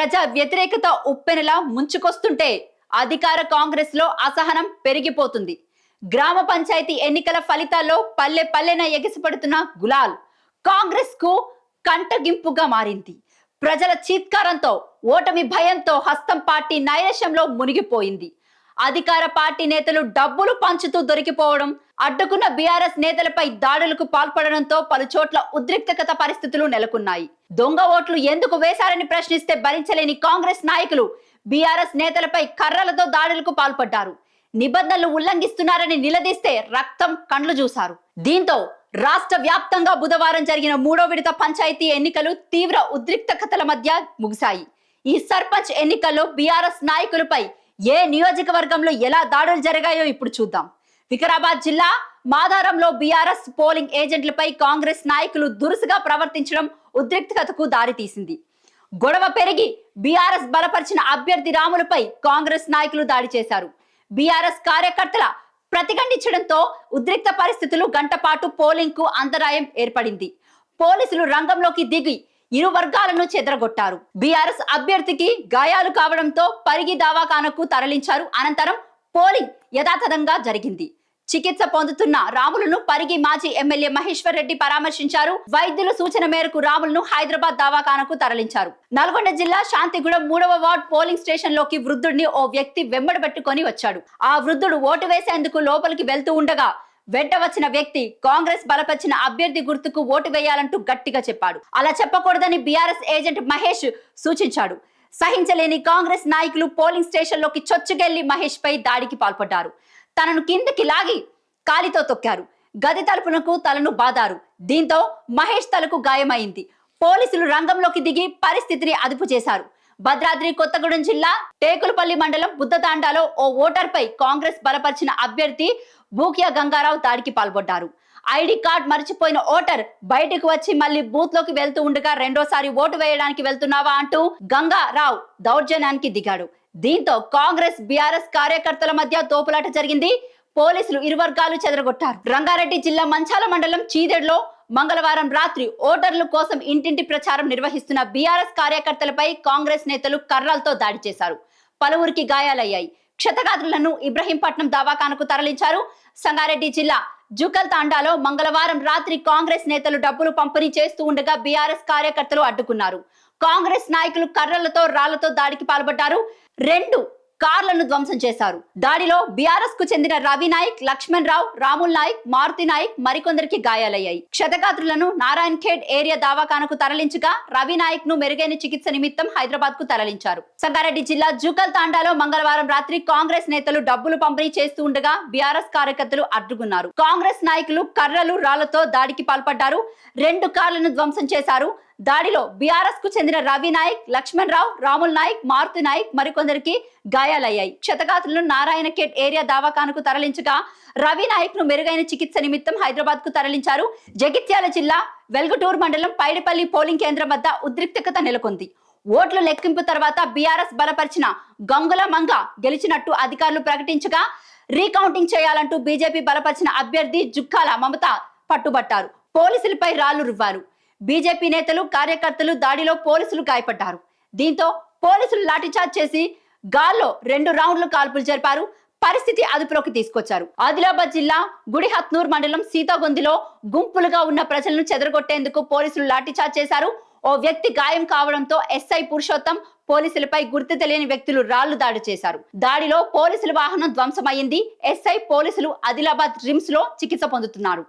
ప్రజా వ్యతిరేకత ఉప్పెనలా ముంచుకొస్తుంటే అధికార కాంగ్రెస్లో అసహనం పెరిగిపోతుంది. గ్రామ పంచాయతీ ఎన్నికల ఫలితాల్లో పల్లె పల్లెన ఎగిసిపడుతున్న గులాల్ కాంగ్రెస్కు కంటగింపుగా మారింది. ప్రజల చీత్కారంతో ఓటమి భయంతో హస్తం పార్టీ నైరాశ్యంలో మునిగిపోయింది. అధికార పార్టీ నేతలు డబ్బులు పంచుతూ దొరికిపోవడం అడ్డుకున్న బీఆర్ఎస్ నేతలపై దాడులకు పాల్పడడంతో పలు చోట్ల ఉద్రిక్తకత పరిస్థితులు నెలకొన్నాయి. దొంగ ఓట్లు ఎందుకు వేశారని ప్రశ్నిస్తే భరించలేని కాంగ్రెస్ నాయకులు బీఆర్ఎస్ నేతలపై కర్రలతో దాడులకు పాల్పడ్డారు. నిబంధనలు ఉల్లంఘిస్తున్నారని నిలదీస్తే రక్తం కండ్లు చూశారు దీంతో రాష్ట్ర వ్యాప్తంగా బుధవారం జరిగిన మూడో విడత పంచాయతీ ఎన్నికలు తీవ్ర ఉద్రిక్తకతల మధ్య ముగిశాయి. ఈ సర్పంచ్ ఎన్నికల్లో బీఆర్ఎస్ నాయకులపై ఏ నియోజకవర్గంలో ఎలా దాడులు జరిగాయో ఇప్పుడు చూద్దాం. వికారాబాద్ జిల్లా మాదారంలో బీఆర్ఎస్ పోలింగ్ ఏజెంట్లపై కాంగ్రెస్ నాయకులు దురుసుగా ప్రవర్తించడం ఉద్రిక్తతకు దారితీసింది. గొడవ పెరిగి బీఆర్ఎస్ బలపరిచిన అభ్యర్థి రాములపై కాంగ్రెస్ నాయకులు దాడి చేశారు. బీఆర్ఎస్ కార్యకర్తల ప్రతిఘటించడంతో ఉద్రిక్త పరిస్థితులు గంటపాటు పోలింగ్కు అంతరాయం ఏర్పడింది. పోలీసులు రంగంలోకి దిగి ఇరు వర్గాలను చెదరగొట్టారు. బీఆర్ఎస్ అభ్యర్థికి గాయాలు కావడంతో పరిగి దవాఖానకు తరలించారు. అనంతరం పోలింగ్ యథాతథంగా జరిగింది. చికిత్స పొందుతున్న రాములను పరిగి మాజీ ఎమ్మెల్యే మహేశ్వర్ రెడ్డి పరామర్శించారు. వైద్యుల సూచన మేరకు రాములను హైదరాబాద్ దవాఖానకు తరలించారు. నల్గొండ జిల్లా శాంతిగూడెం మూడవ వార్డ్ పోలింగ్ స్టేషన్లోకి వృద్ధుడిని ఓ వ్యక్తి వెంబడబెట్టుకొని వచ్చాడు. ఆ వృద్ధుడు ఓటు వేసేందుకు లోపలికి వెళ్తూ ఉండగా వెంట వచ్చిన వ్యక్తి కాంగ్రెస్ బలపరిచిన అభ్యర్థి గుర్తుకు ఓటు వేయాలంటూ గట్టిగా చెప్పాడు. అలా చెప్పకూడదని బీఆర్ఎస్ ఏజెంట్ మహేష్ సూచించాడు. సహించలేని కాంగ్రెస్ నాయకులు పోలింగ్ స్టేషన్లోకి చొచ్చుకెళ్ళి మహేష్ పై దాడికి పాల్పడ్డారు. తనను కిందకి లాగి కాలితో తొక్కారు. గది తలుపునకు తలను బాదారు. దీంతో మహేష్ తలకు గాయమైంది. పోలీసులు రంగంలోకి దిగి పరిస్థితిని అదుపు చేశారు. భద్రాద్రి కొత్తగూడెం జిల్లా టేకులపల్లి మండలం బుద్ధతాండాలో ఓ ఓటర్పై కాంగ్రెస్ బలపరిచిన అభ్యర్థి భూకియా గంగారావు దాడికి పాల్పడ్డారు. ఐడి కార్డ్ మర్చిపోయిన ఓటర్ బయటకు వచ్చి మళ్ళీ బూత్లోకి వెళ్తూ ఉండగా రెండోసారి ఓటు వేయడానికి వెళ్తున్నావా అంటూ గంగారావు దౌర్జన్యానికి దిగాడు. దీంతో కాంగ్రెస్ బీఆర్ఎస్ కార్యకర్తల మధ్య తోపులాట జరిగింది. పోలీసులు ఇరు వర్గాలు చెదరగొట్టారు. రంగారెడ్డి జిల్లా మంచాల మండలం చీదెడ్లో మంగళవారం రాత్రి ఓటర్ల కోసం ఇంటింటి ప్రచారం నిర్వహిస్తున్న బీఆర్ఎస్ కార్యకర్తలపై కాంగ్రెస్ నేతలు కర్రలతో దాడి చేశారు. పలువురికి గాయాలయ్యాయి. క్షతగాత్రులను ఇబ్రహీంపట్నం దవాఖానకు తరలించారు. సంగారెడ్డి జిల్లా జుకల్ తాండాలో మంగళవారం రాత్రి కాంగ్రెస్ నేతలు డబ్బులు పంపిణీ చేస్తూ ఉండగా బీఆర్ఎస్ కార్యకర్తలు అడ్డుకున్నారు. కాంగ్రెస్ నాయకులు కర్రలతో రాళ్ళతో దాడికి పాల్పడ్డారు. రెండు కార్లను ధ్వంసం చేశారు. దాడిలో బీఆర్ఎస్కు చెందిన రవి నాయక్ లక్ష్మణ్ రావు రాముల్ నాయక్ మారుతి నాయక్ మరికొందరికి గాయాలయ్యాయి. క్షతగాత్రులను నారాయణ్ ఖేడ్ ఏరియా దవాఖానకు తరలించగా రవి నాయక్ను మెరుగైన చికిత్స నిమిత్తం హైదరాబాద్కు తరలించారు. సంగారెడ్డి జిల్లా జుకల్ తాండాలో మంగళవారం రాత్రి కాంగ్రెస్ నేతలు డబ్బులు పంపిణీ చేస్తూ ఉండగా బీఆర్ఎస్ కార్యకర్తలు అడ్డుకున్నారు. కాంగ్రెస్ నాయకులు కర్రలు రాళ్ళతో దాడికి పాల్పడ్డారు. రెండు కార్లను ధ్వంసం చేశారు. దాడిలో బీఆర్ఎస్కు చెందిన రవి నాయక్ లక్ష్మణ్ రావు రాముల్ నాయక్ మారుతి నాయక్ మరికొందరికి గాయాలయ్యాయి. క్షతగాతులను నారాయణ కేట్ ఏరియా దావాఖానకు తరలించగా రవి నాయక్ను మెరుగైన చికిత్స నిమిత్తం హైదరాబాద్కు తరలించారు. జగిత్యాల జిల్లా వెల్గటూర్ మండలం పైడిపల్లి పోలింగ్ కేంద్రం వద్ద ఉద్రిక్తత నెలకొంది. ఓట్లు లెక్కింపు తర్వాత బీఆర్ఎస్ బలపరిచిన గంగుల మంగ గెలిచినట్టు అధికారులు ప్రకటించగా రీకౌంటింగ్ చేయాలంటూ బీజేపీ బలపరిచిన అభ్యర్థి జుక్కాల మమత పట్టుబట్టారు. పోలీసులపై రాళ్ళు రువ్వారు. బీజేపీ నేతలు కార్యకర్తలు దాడిలో పోలీసులు గాయపడ్డారు. దీంతో పోలీసులు లాఠీచార్జ్ చేసి గాల్లో రెండు రౌండ్లు కాల్పులు జరిపారు. పరిస్థితి అదుపులోకి తీసుకొచ్చారు. ఆదిలాబాద్ జిల్లా గుడిహత్నూర్ మండలం సీతాగొందిలో గుంపులుగా ఉన్న ప్రజలను చెదరగొట్టేందుకు పోలీసులు లాఠీచార్జ్ చేశారు. ఓ వ్యక్తి గాయం కావడంతో ఎస్ఐ పురుషోత్తం పోలీసులపై గుర్తు తెలియని వ్యక్తులు రాళ్ళు దాడి చేశారు. దాడిలో పోలీసుల వాహనం ధ్వంసమైంది ఎస్ఐ పోలీసులు ఆదిలాబాద్ రిమ్స్లో చికిత్స పొందుతున్నారు.